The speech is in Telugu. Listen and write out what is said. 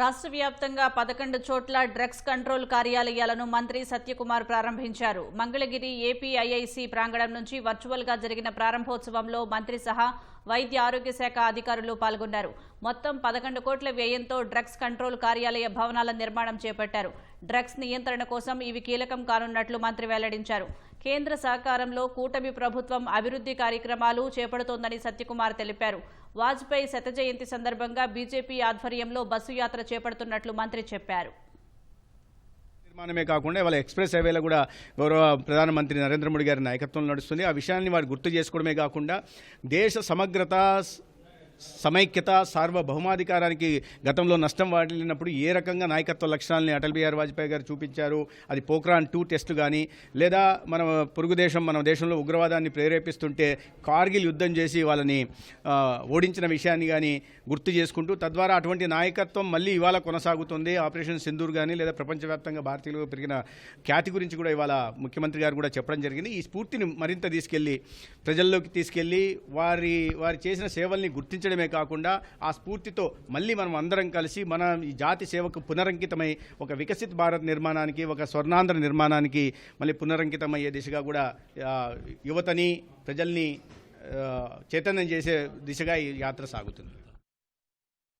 రాష్ట్ర వ్యాప్తంగా పదకొండు చోట్ల డ్రగ్స్ కంట్రోల్ కార్యాలయాలను మంత్రి సత్యకుమార్ ప్రారంభించారు. మంగళగిరి ఏపీఐఐసి ప్రాంగణం నుంచి వర్చువల్గా జరిగిన ప్రారంభోత్సవంలో మంత్రి సహా వైద్య ఆరోగ్య శాఖ అధికారులు పాల్గొన్నారు. మొత్తం పదకొండు కోట్ల వ్యయంతో డ్రగ్స్ కంట్రోల్ కార్యాలయ భవనాల నిర్మాణం చేపట్టారు. డ్రగ్స్ నియంత్రణ కోసం ఇవి కీలకం కానున్నట్లు మంత్రి వెల్లడించారు. కేంద్ర సహకారంలో కూటమి ప్రభుత్వం అభివృద్ధి కార్యక్రమాలు చేపడుతోందని సత్యకుమార్ తెలిపారు. వాజ్పేయి శత జయంతి సందర్భంగా బీజేపీ ఆధ్వర్యంలో బస్సు యాత్ర చేపడుతున్నట్లు మంత్రి చెప్పారు. నిర్మాణమే కాకుండా ఇవాళ ఎక్స్ప్రెస్ హైవేలో కూడా గౌరవ ప్రధానమంత్రి నరేంద్ర మోడీ గారి నాయకత్వంలో నడుస్తుంది. ఆ విషయాన్ని వారు గుర్తు చేసుకోవడమే కాకుండా దేశ సమగ్రత సమైక్యత సార్వభౌమాధికారానికి గతంలో నష్టం వాటిల్లినప్పుడు ఏ రకంగా నాయకత్వ లక్షణాలని అటల్ బిహారీ వాజ్పేయి గారు చూపించారు? అది పోక్రాన్ టూ టెస్ట్ కానీ లేదా మన పొరుగు దేశం మన దేశంలో ఉగ్రవాదాన్ని ప్రేరేపిస్తుంటే కార్గిల్ యుద్ధం చేసి వాళ్ళని ఓడించిన విషయాన్ని కానీ గుర్తు చేసుకుంటూ తద్వారా అటువంటి నాయకత్వం మళ్ళీ ఇవాళ కొనసాగుతుంది. ఆపరేషన్ సింధూర్ కానీ లేదా ప్రపంచవ్యాప్తంగా భారతీయులు పెరిగిన ఖ్యాతి గురించి కూడా ఇవాళ ముఖ్యమంత్రి గారు కూడా చెప్పడం జరిగింది. ఈ స్ఫూర్తిని మరింత తీసుకెళ్ళి ప్రజల్లోకి తీసుకెళ్ళి వారి వారు చేసిన సేవల్ని గుర్తించడమే కాకుండా ఆ స్ఫూర్తితో మళ్ళీ మనం అందరం కలిసి మన ఈ జాతి సేవకు పునరంకితమై ఒక వికసిత్ భారత్ నిర్మాణానికి ఒక స్వర్ణాంధ్ర నిర్మాణానికి మళ్ళీ పునరంకితమయ్యే దిశగా కూడా యువతని ప్రజల్ని చైతన్యం చేసే దిశగా ఈ యాత్ర సాగుతుంది.